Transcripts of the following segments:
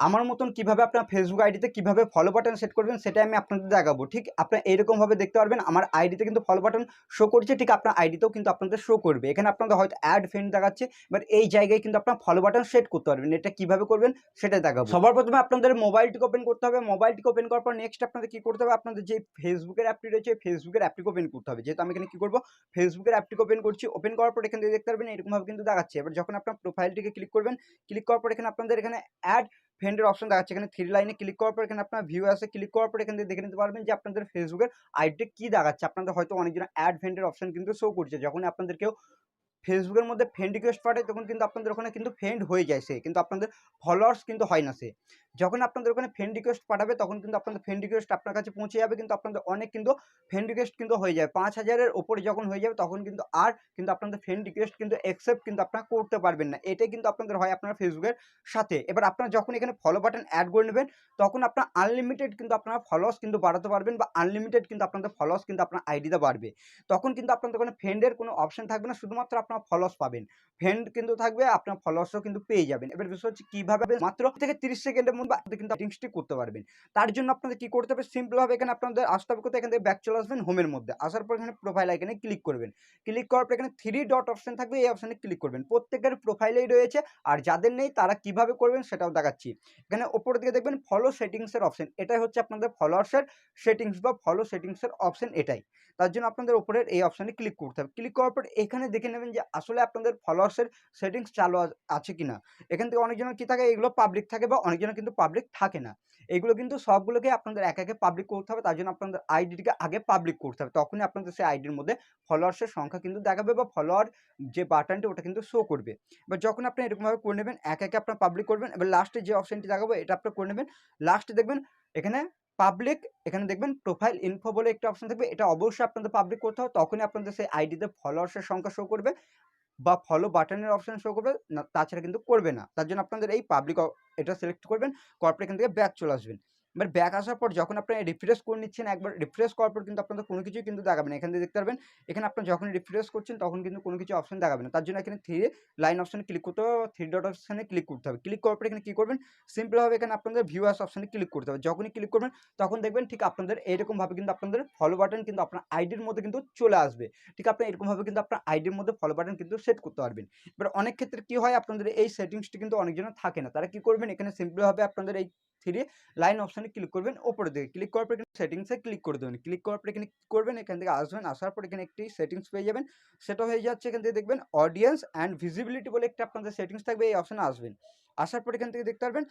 আমার মতন কীভাবে আপনার ফেসবুক আইডিতে কীভাবে ফলো বাটন সেট করবেন সেটা আমি আপনাদের দেখাবো। ঠিক? আপনার এইরকমভাবে দেখতে পারবেন, আমার আইডিতে কিন্তু ফলো বাটন শো করছে, ঠিক আপনার আইডিতেও কিন্তু আপনাদের শো করবে। এখানে আপনাদের হয়তো অ্যাড ফ্রেন্ড দেখাচ্ছে বাট এই জায়গায় কিন্তু আপনার ফলো বাটন সেট করতে পারবেন। এটা কীভাবে করবেন সেটা দেখাবো। সবার প্রথমে আপনাদের মোবাইলটিকে ওপেন করতে হবে। মোবাইলটিকে ওপেন করার পর নেক্সট আপনাদের কি করতে হবে? আপনাদের যে ফেসবুকের অ্যাপটি রয়েছে ফেসবুকের অ্যাপটিকে ওপেন করতে হবে। যেহেতু আমি এখানে কি করব? ফেসবুকের অ্যাপটিকে ওপেন করছি ওপেন করার পর এখান থেকে দেখতে পারবেন এরকমভাবে কিন্তু দেখাচ্ছে। এবার যখন আপনার প্রোফাইলটিকে ক্লিক করবেন ক্লিক করার পর এখানে আপনাদের এখানে অ্যাড ফ্রেন্ডের অপশন দেখাচ্ছে। এখানে থ্রি লাইনে ক্লিক করার পর এখানে আপনার ভিউ আছে ক্লিক করার পর এখান থেকে দেখে নিতে পারবেন যে আপনাদের ফেসবুকের আইডি কী দেখাচ্ছে। আপনাদের হয়তো অনেকজন অ্যাড ফ্রেন্ডের অপশন কিন্তু শো করছে। যখন আপনাদের কেউ ফেসবুকের মধ্যে ফ্রেন্ড রিকোয়েস্ট পাঠায়, তখন কিন্তু আপনাদের ওখানে কিন্তু ফ্রেন্ড হয়ে যায় সে। কিন্তু আপনাদের ফলোয়ার্স কিন্তু হয় না সে। যখন আপনাদের ওখানে ফ্রেন্ড রিকোয়েস্ট পাঠাবে, তখন কিন্তু আপনাদের ফ্রেন্ড রিকোয়েস্ট আপনার কাছে পৌঁছে যাবে, কিন্তু আপনাদের অনেক কিন্তু ফ্রেন্ড রিকোয়েস্ট কিন্তু হয়ে যাবে পাঁচ হাজারের ওপরে যখন হয়ে যাবে, তখন কিন্তু আর কিন্তু আপনাদের ফ্রেন্ড রিকোয়েস্ট কিন্তু অ্যাকসেপ্ট কিন্তু আপনারা করতে পারবেন না। এটাই কিন্তু আপনাদের হয় আপনার ফেসবুকের সাথে। এবার আপনারা যখন এখানে ফলো বাটন অ্যাড করে নেবেন, তখন আপনার আনলিমিটেড কিন্তু আপনারা ফলোয়ার্স কিন্তু বাড়াতে পারবেন বা আনলিমিটেড কিন্তু আপনাদের ফলোয়ার্স কিন্তু আপনার আইডিতে বাড়বে। তখন কিন্তু আপনাদের ওখানে ফ্রেন্ডের কোনো অপশন থাকবে না, শুধুমাত্র আপনার ফলোয়ার্স পাবেন। ফ্রেন্ড কিন্তু থাকবে, আপনার ফলোয়ার্সও কিন্তু পেয়ে যাবেন। এবার বিষয় হচ্ছে কীভাবে, মাত্র থেকে তিরিশ সেকেন্ডের মধ্যে আপনি কিন্তু সেটিংসটি করতে পারবেন। তার জন্য আপনাদের কি করতে হবে? সিম্পলভাবে এখানে আপনাদের আসতে হবে কোথায়? এখান থেকে ব্যাক চলে আসবেন হোমের মধ্যে। আসার পর এখানে প্রোফাইল আইকনে ক্লিক করবেন। ক্লিক করার পর এখানে থ্রি ডট অপশন থাকবে, এই অপশনে ক্লিক করবেন। প্রত্যেকের প্রোফাইলেই রয়েছে। আর যাদের নেই, তারা কীভাবে করবেন সেটাও দেখাচ্ছি। এখানে ওপরের দিকে দেখবেন ফলো সেটিংসের অপশন এটাই হচ্ছে আপনাদের ফলোয়ার্সের সেটিংস বা ফলো সেটিংসের অপশন এটাই। তার জন্য আপনাদের উপরের এই অপশানে ক্লিক করতে হবে। ক্লিক করার পর এখানে দেখে নেবেন যে আসলে আপনাদের ফলোয়ার্সের সেটিংস চালু আছে কি না এখান থেকে অনেকজনের কি থাকে? এগুলো পাবলিক থাকে বা অনেকজনের কিন্তু পাবলিক থাকে না। এইগুলো কিন্তু সবগুলোকে আপনাদের এক একে পাবলিক করতে হবে, তার জন্য আপনাদের আইডিটিকে আগে পাবলিক করতে হবে। তখনই আপনাদের সেই আইডির মধ্যে ফলোয়ার্সের সংখ্যা কিন্তু দেখাবে বা ফলোয়ার যে বাটনটি ওটা কিন্তু শো করবে। এবার যখন আপনি এরকমভাবে করে নেবেন, এক একে আপনার পাবলিক করবেন, এবার লাস্টে যে অপশনটি দেখাবো, এটা আপনি করে নেবেন। লাস্টে দেখবেন, এখানে পাবলিক এখানে দেখবেন প্রোফাইল ইনফো বলে একটা অপশন থাকবে, এটা অবশ্যই আপনাদের পাবলিক করতে হবে। তখনই আপনাদের সেই আইডিতে ফলোয়ার্সের সংখ্যা শো করবে। বা ফলো বাটনের অপশান শো করবে, না, তাছাড়া কিন্তু করবে না। তার জন্য আপনাদের এই পাবলিক এটা সিলেক্ট করবেন কর্পোরেট এখান থেকে ব্যাক চলে আসবেন। এবার ব্যাক আসার পর যখন আপনি রিফ্রেশ করে নিচ্ছেন একবার রিফ্রেশ করার পর কিন্তু আপনাদের কোনো কিছুই কিন্তু দেখাবে না। এখান থেকে দেখতে পারবেন, এখানে আপনার যখন রিফ্রেশ করছেন তখন কিন্তু কোনো কিছু অপশন দেখাবে না। তার জন্য এখানে থ্রি লাইন অপশনে ক্লিক করতে হবে থ্রি ডট অপশনে ক্লিক করতে হবে। ক্লিক করার পর এখানে কী করবেন? সিম্পলভাবে এখানে আপনাদের ভিউয়ার্স অপশনে ক্লিক করতে হবে। যখনই ক্লিক করবেন, তখন দেখবেন ঠিক আপনাদের এরকমভাবে কিন্তু আপনাদের ফলো বাটন কিন্তু আপনার আইডির মধ্যে কিন্তু চলে আসবে। ঠিক আপনি এরকমভাবে কিন্তু আপনার আইডির মধ্যে ফলো বাটন কিন্তু সেট করতে পারবেন। এবার অনেক ক্ষেত্রে কী হয়? আপনাদের এই সেটিংসটি কিন্তু অনেকজনের থাকে না। তারা কী করবেন? এখানে সিম্পলভাবে আপনাদের এই থ্রি লাইন অপশানে ক্লিক করবেন, ওপরের দিকে ক্লিক করার পর এখানে সেটিংসে ক্লিক করে দেবেন। ক্লিক করার পর এখানে করবেন, এখান থেকে আসবেন, আসার পর এখানে একটি সেটিংস পেয়ে যাবেন। সেটা হয়ে যাচ্ছে এখান থেকে দেখবেন অডিয়েন্স অ্যান্ড ভিজিবিলিটি বলে একটা আপনাদের সেটিংস থাকবে, এই অপশানে আসবেন। আসার পর এখান থেকে দেখতে পারবেন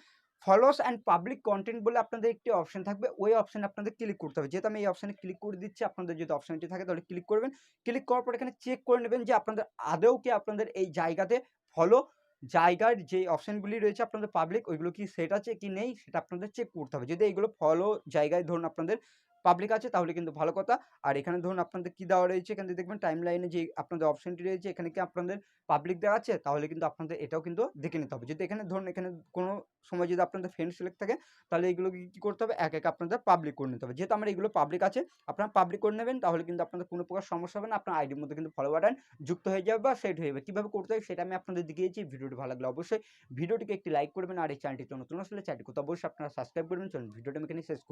ফলোস অ্যান্ড পাবলিক কন্টেন্ট বলে আপনাদের একটি অপশন থাকবে, ওই অপশানে আপনাদের ক্লিক করতে হবে। যেহেতু আমি এই অপশানে ক্লিক করে দিচ্ছি, আপনাদের যদি অপশানটি থাকে তাহলে ক্লিক করবেন। ক্লিক করার পর এখানে চেক করে নেবেন যে আপনাদের আদৌ কি আপনাদের এই জায়গাতে ফলো জায়গার যে অপশনগুলি রয়েছে আপনাদের পাবলিক ওইগুলো কি সেট আছে কি নেই, সেটা আপনাদের চেক করতে হবে। যদি এগুলো ফলো জায়গায় ধরুন আপনাদের পাবলিক আছে, তাহলে কিন্তু ভালো কথা। আর এখানে ধরুন আপনাদের কি দেওয়া রয়েছে? এখানে দেখবেন টাইম লাইনে যে আপনাদের অপশনটি রয়েছে, এখানে কি আপনাদের পাবলিক দেওয়া আছে? তাহলে কিন্তু আপনাদের এটাও কিন্তু দেখে নিতে হবে। যদি এখানে ধরুন এখানে কোনো সময় যদি আপনাদের ফ্রেন্ড সিলেক্ট থাকে, তাহলে এগুলো কী করতে হবে? এক এক আপনাদের পাবলিক করে নিতে হবে। যেহেতু আমার এগুলো পাবলিক আছে, আপনারা পাবলিক করে নেবেন, তাহলে কিন্তু আপনাদের কোনো প্রকার সমস্যা হবে না। আপনার আইডির মধ্যে কিন্তু ফলো বাটন যুক্ত হয়ে যাবে বা সেট হয়ে যাবে। কীভাবে করতে হবে সেটা আমি আপনাদের দেখিয়েছি। ভিডিওটি ভালো লাগলে অবশ্যই ভিডিওটিকে একটি লাইক করবেন। আর এই চ্যানেলটি নতুন আসলে চ্যানেলটি করতে অবশ্যই আপনারা সাবস্ক্রাইব করবেন। চলুন, ভিডিওটা আমি এখানে শেষ করব